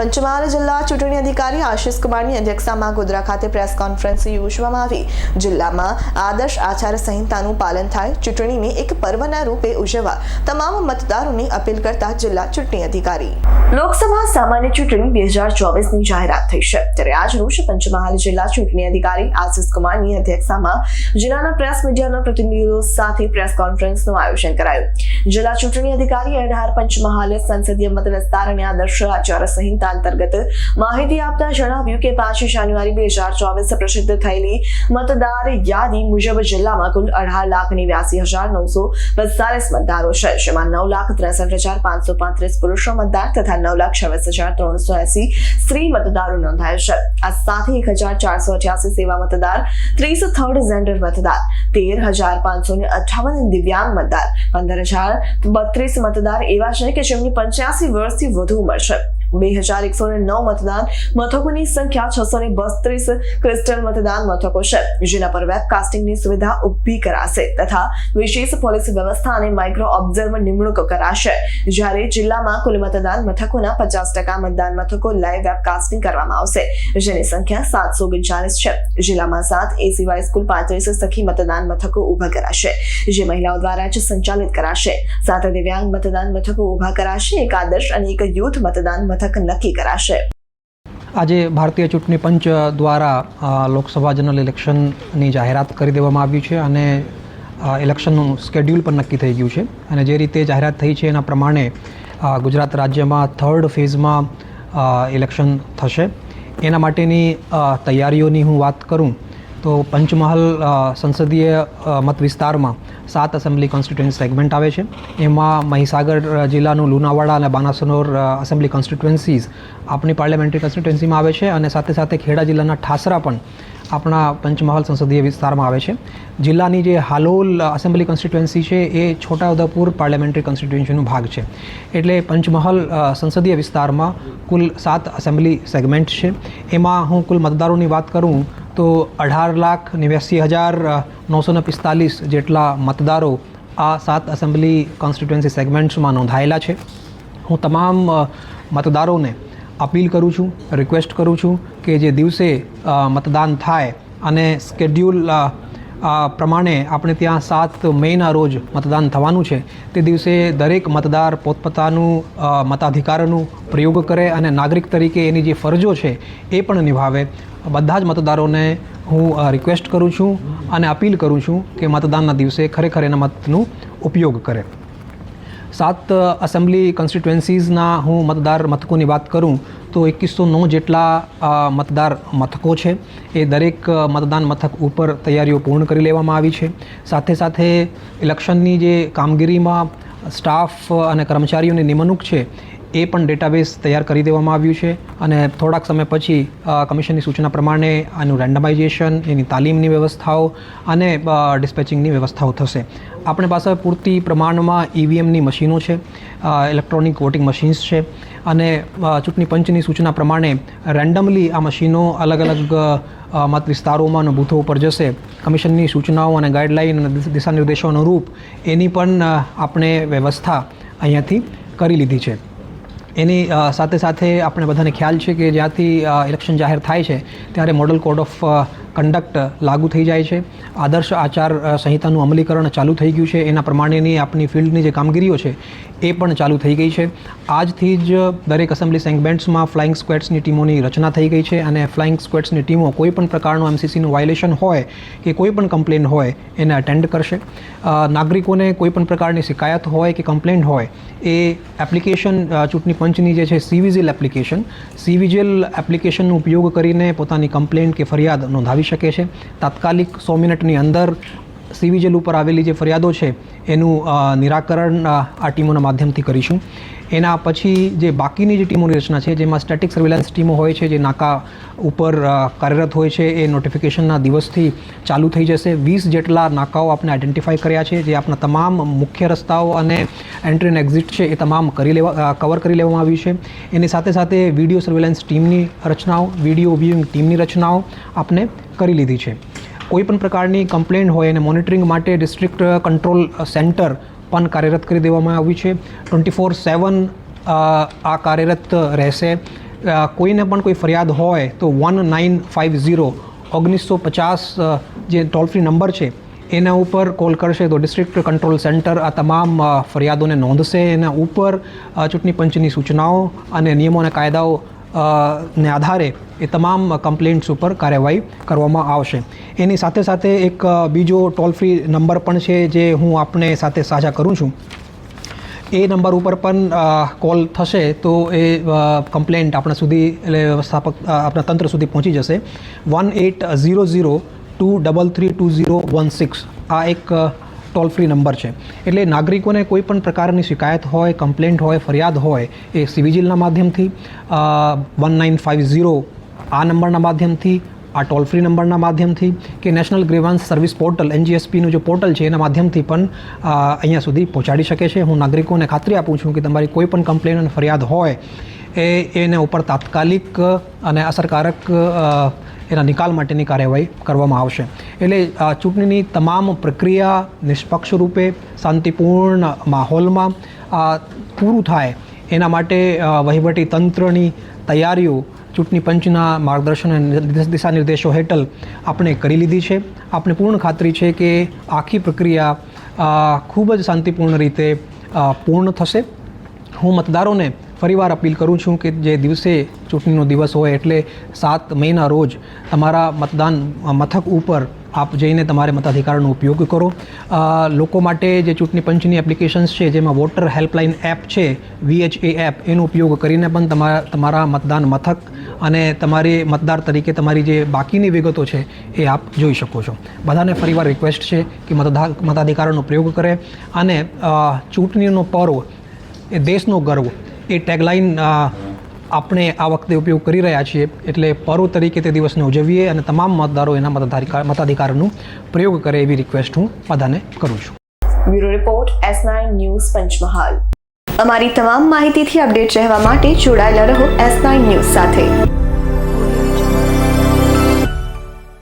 પંચમહાલ જિલ્લા ચૂંટણી અધિકારી આશિષ કુમારની અધ્યક્ષતામાં ગોધરા ખાતે પ્રેસ કોન્ફરન્સ યોજવામાં આવી. જિલ્લામાં આદર્શ આચાર સંહિતાનું પાલન થાય, ચૂંટણીને એક પર્વના રૂપે ઉજવવા તમામ મતદારોને અપીલ કરતા જિલ્લા ચૂંટણી અધિકારી. લોકસભા સામાન્ય ચૂંટણી બે હજાર ચોવીસની જાહેરાત થઈ છે. ત્યારે આજ પંચમહાલ જિલ્લા ચૂંટણી અધિકારી આશિષ કુમારની અધ્યક્ષતામાં જિલ્લાના પ્રેસ મીડિયાના પ્રતિનિધિઓ સાથે પ્રેસ કોન્ફરન્સનું આયોજન કરાયું. જિલ્લા ચૂંટણી અધિકારી અઢાર પંચમહાલ સંસદીય મત વિસ્તાર અને આદર્શ આચાર સંહિતા અંતર્ગત માહિતી આપતા જણાવ્યું કે પાંચ જાન્યુઆરી બે હજાર ચોવીસ પ્રસિદ્ધ થયેલી મતદાર યાદી મુજબ જિલ્લામાં કુલ અઢાર લાખ નેવ્યાસી હજાર નવસો પિસ્તાલીસ મતદારો છે. જેમાં નવ લાખ ત્રેસઠ હજાર પાંચસો પાંત્રીસ પુરુષો મતદાર તથા નવ લાખ છવ્વીસ હજાર ત્રણસો એસી સ્ત્રી મતદારો નોંધાયા છે. આ સાથે એક હજાર ચારસો અઠ્યાસી સેવા મતદાર, ત્રીસ થર્ડ જેન્ડર મતદાર, તેર હજાર પાંચસો ને અઠાવન દિવ્યાંગ મતદાર, પંદર હજાર બત્રીસ મતદાર એવા છે કે જેમની પંચ્યાસી વર્ષથી વધુ ઉંમર છે. બે હજાર એકસો નવ મતદાન મથકોની સંખ્યા છસો ને બત્રીસ ક્રિસ્ટલ મતદાન મથકો છે. જેના પર વેબકાસ્ટિંગની સુવિધા ઊભી કરાશે તથા વિશેષ પોલીસ વ્યવસ્થા અને માઇક્રો ઓબ્ઝર્વર નિમણૂક કરાશે. જ્યારે જિલ્લામાં કુલ મતદાન મથકોના પચાસ ટકા મતદાન મથકો લાઈવ વેબકાસ્ટિંગ કરવામાં આવશે. જેની સંખ્યા સાતસો ઓગણચાલીસ છે. જિલ્લામાં સાત એ સિવાય કુલ પાંત્રીસ સખી મતદાન મથકો ઊભા કરાશે. જે મહિલાઓ દ્વારા જ સંચાલિત કરાશે. સાત દિવ્યાંગ મતદાન મથકો ઊભા કરાશે. એક આદર્શ અને એક યુથ મતદાન મથક નક્કી કરાશે. આજે ભારતીય ચૂંટણી પંચ દ્વારા લોકસભા જનરલ ઇલેક્શનની જાહેરાત કરી દેવામાં આવ્યું છે અને ઇલેક્શનનું સ્કેડ્યુલ પણ નક્કી થઈ ગયું છે. અને જે રીતે જાહેરાત થઈ છે એના પ્રમાણે ગુજરાત રાજ્યમાં થર્ડ ફેઝમાં ઇલેક્શન થશે. એના માટેની તૈયારીઓની હું વાત કરું તો પંચમહાલ સંસદીય મત વિસ્તારમાં સાત એસેમ્બલી કોન્સ્ટિટ્યુઅન્સી સેગમેન્ટ આવે છે. એમાં મહીસાગર જિલ્લાનું લુણાવાડા અને બાનાસનોર એસેમ્બલી કોન્સ્ટિટ્યુએન્સીઝ આપણી પાર્લામેન્ટરી કોન્સ્ટિટ્યુએન્સીમાં આવે છે અને સાથે સાથે ખેડા જિલ્લાના ઠાસરા પણ આપણા પંચમહાલ સંસદીય વિસ્તારમાં આવે છે. જિલ્લાની જે હાલોલ એસેમ્બલી કોન્સ્ટિટ્યુએન્સી છે, એ છોટાઉદેપુર પાર્લામેન્ટરી કોન્સ્ટિટ્યુએન્સીનો ભાગ છે. એટલે પંચમહાલ સંસદીય વિસ્તારમાં કુલ સાત એસેમ્બલી સેગમેન્ટ છે. એમાં હું કુલ મતદારોની વાત કરું તો અઢાર લાખ નેવ્યાસી હજાર નવસો ને પિસ્તાલીસ જેટલા મતદારો આ સાત એસેમ્બલી કોન્સ્ટિટ્યુએન્સી સેગમેન્ટ્સમાં નોંધાયેલા છે. હું તમામ મતદારોને અપીલ કરું છું રિક્વેસ્ટ કરું છું કે જે દિવસે મતદાન થાય અને સ્કેડ્યુલ પ્રમાણે આપણે ત્યાં સાત મેના રોજ મતદાન થવાનું છે, તે દિવસે દરેક મતદાર પોતપોતાનું મતાધિકારનું પ્રયોગ કરે અને નાગરિક તરીકે એની જે ફરજો છે એ પણ નિભાવે. બધા જ મતદારોને હું રિક્વેસ્ટ કરું છું અને અપીલ કરું છું કે મતદાનના દિવસે ખરેખર એના મતનું ઉપયોગ કરે. સાત એસેમ્બલી કોન્સ્ટિટ્યુએન્સીઝના હું મતદાર મથકોની વાત કરું, તો એકવીસો નવ જેટલા મતદાર મથકો છે. એ દરેક મતદાન મથક ઉપર તૈયારીઓ પૂર્ણ કરી લેવામાં આવી છે. સાથે સાથે ઇલેક્શનની જે કામગીરીમાં સ્ટાફ અને કર્મચારીઓની નિમણૂક છે એ પણ ડેટાબેઝ તૈયાર કરી દેવામાં આવ્યું છે અને થોડાક સમય પછી કમિશનની સૂચના પ્રમાણે આનું રેન્ડમાઇઝેશન એની તાલીમની વ્યવસ્થાઓ અને ડિસ્પેચિંગની વ્યવસ્થાઓ થશે. આપણી પાસે પૂરતી પ્રમાણમાં ઈવીએમની મશીનો છે ઇલેક્ટ્રોનિક વોટિંગ મશીન્સ છે અને ચૂંટણી પંચની સૂચના પ્રમાણે રેન્ડમલી આ મશીનો અલગ અલગ મત વિસ્તારોમાં અને બૂથો ઉપર જશે. કમિશનની સૂચનાઓ અને ગાઈડલાઈન અને દિશા- દિશાનિર્દેશો અનુરૂપ એની પણ આપણે વ્યવસ્થા અહીંયાથી કરી લીધી છે. એની સાથે સાથે આપણે બધાને ખ્યાલ છે કે જ્યાંથી ઇલેક્શન જાહેર થાય છે, ત્યારે મોડલ કોડ ઓફ કન્ડક્ટ લાગુ થઈ જાય છે. આદર્શ આચાર સંહિતાનું અમલીકરણ ચાલુ થઈ ગયું છે. એના પ્રમાણેની આપણી ફિલ્ડની જે કામગીરીઓ છે, એ પણ ચાલુ થઈ ગઈ છે. આજથી જ દરેક એસેમ્બલી સેગમેન્ટ્સમાં ફ્લાઇંગ સ્ક્વેડ્સની ટીમોની રચના થઈ ગઈ છે અને ફ્લાઇંગ સ્ક્વેડ્સની ટીમો કોઈ પણ પ્રકારનું એમસીસીનું વાયોલેશન હોય કે કોઈ પણ કમ્પ્લેન હોય, એને અટેન્ડ કરશે. નાગરિકોને કોઈ પણ પ્રકારની શિકાયત હોય કે કમ્પ્લેન હોય, એ એપ્લિકેશન ચૂંટણી પંચની જે છે સીવિજિલ એપ્લિકેશન સીવિજિલ એપ્લિકેશનનો ઉપયોગ કરીને પોતાની કમ્પ્લેન કે ફરિયાદ નોંધાવી શકે છે. તાત્કાલિક સો મિનિટની અંદર સીવીજેલ ઉપર આવેલી જે ફરિયાદો છે, એનું નિરાકરણ આ ટીમોના માધ્યમથી કરીશું. એના પછી જે બાકીની જે ટીમોની રચના છે, જેમાં સ્ટેટિક સર્વેલન્સ ટીમો હોય છે, જે નાકા ઉપર કાર્યરત હોય છે, એ નોટિફિકેશનના દિવસથી ચાલુ થઈ જશે. વીસ જેટલા નાકાઓ આપણે આઈડેન્ટિફાઈ કર્યા છે, જે આપણા તમામ મુખ્ય રસ્તાઓ અને એન્ટ્રી એન્ડ એક્ઝિટ છે, એ તમામ કરી લેવા કવર કરી લેવામાં આવ્યું છે. એની સાથે સાથે વીડિયો સર્વેલન્સ ટીમની રચનાઓ વીડિયો વ્યૂઇંગ ટીમની રચનાઓ આપણે કરી લીધી છે. કોઈ પણ પ્રકારની કમ્પ્લેન હોય અને મોનિટરિંગ માટે ડિસ્ટ્રિક્ટ કંટ્રોલ સેન્ટર પણ કાર્યરત કરી દેવામાં આવ્યું છે. ટ્વેન્ટી ફોર સેવન આ કાર્યરત રહેશે. કોઈને પણ કોઈ ફરિયાદ હોય તો વન નાઇન ફાઇવ ઝીરો ઓગણીસો પચાસ જે ટોલ ફ્રી નંબર છે, એના ઉપર કોલ કરશે તો ડિસ્ટ્રિક્ટ કંટ્રોલ સેન્ટર આ તમામ ફરિયાદોને નોંધશે. એના ઉપર ચૂંટણી પંચની સૂચનાઓ અને નિયમો અને કાયદાઓ ને આધારે એ તમામ કમ્પ્લેન્ટ્સ ઉપર કાર્યવાહી કરવામાં આવશે. એની સાથે સાથે એક બીજો ટોલ ફ્રી નંબર પણ છે જે હું આપને સાથે સાજા કરું છું. એ નંબર ઉપર પણ કોલ થશે તો એ કમ્પ્લેન્ટ આપણા સુધી, એટલે વ્યવસ્થાપક આપણા તંત્ર સુધી પહોંચી જશે. One eight zero zero two double three two zero one six આ એક ટોલ ફ્રી નંબર છે. એટલે નાગરિકોને કોઈ પણ પ્રકારની શિકાયત હોય, કમ્પ્લેન્ટ હોય, ફરિયાદ હોય, એ સિવિજિલના માધ્યમથી વન નાઇન ફાઇવ ઝીરો આ નંબરના માધ્યમથી, આ ટોલ ફ્રી નંબરના માધ્યમથી કે નેશનલ ગ્રીવાન્સ સર્વિસ પોર્ટલ, એનજીએસપીનું જે પોર્ટલ છે, એના માધ્યમથી પણ અહીંયા સુધી પહોંચાડી શકે છે. હું નાગરિકોને ખાતરી આપું છું કે તમારી કોઈ પણ કમ્પ્લેન અને ફરિયાદ હોય, એ એના ઉપર તાત્કાલિક અને અસરકારક એના નિકાલ માટેની કાર્યવાહી કરવામાં આવશે. એટલે ચૂંટણીની તમામ પ્રક્રિયા નિષ્પક્ષ રૂપે, શાંતિપૂર્ણ માહોલમાં પૂરું થાય એના માટે વહીવટી તંત્રની તૈયારીઓ ચૂંટણી પંચના માર્ગદર્શન અને દિશા નિર્દેશો હેઠળ આપણે કરી લીધી છે. આપણે પૂર્ણ ખાતરી છે કે આખી પ્રક્રિયા ખૂબ જ શાંતિપૂર્ણ રીતે પૂર્ણ થશે. હું મતદારોને ફરીવાર અપીલ કરું છું કે જે દિવસે ચૂંટણીનો દિવસ હોય એટલે સાત મેના રોજ તમારા મતદાન મથક ઉપર આપ જઈને તમારે મતાધિકારનો ઉપયોગ કરો. લોકો માટે જે ચૂંટણી પંચની એપ્લિકેશન્સ છે, જેમાં વોટર હેલ્પલાઇન એપ છે વીએચએ એપ એનો ઉપયોગ કરીને પણ તમારા તમારા મતદાન મથક અને તમારી મતદાર તરીકે તમારી જે બાકીની વિગતો છે, એ આપ જોઈ શકો છો. બધાને ફરીવાર રિક્વેસ્ટ છે કે મતદા મતાધિકારનો પ્રયોગ કરે અને ચૂંટણીનો પર્વ એ દેશનો ગર્વ એ ટેગલાઇન આપણે આ વખતે ઉપયોગ કરી રહ્યા છીએ. એટલે પર્વ તરીકે તે દિવસને ઉજવીએ અને તમામ મતદારો એના મતાધિકાર, મતાધિકારનો પ્રયોગ કરે એવી રિક્વેસ્ટ હું બધાને કરું છું. Bureau report S nine news Panchmahal. અમારી તમામ માહિતીથી અપડેટ રહેવા માટે જોડાયેલા રહો એસ નાઇન ન્યૂઝ સાથે.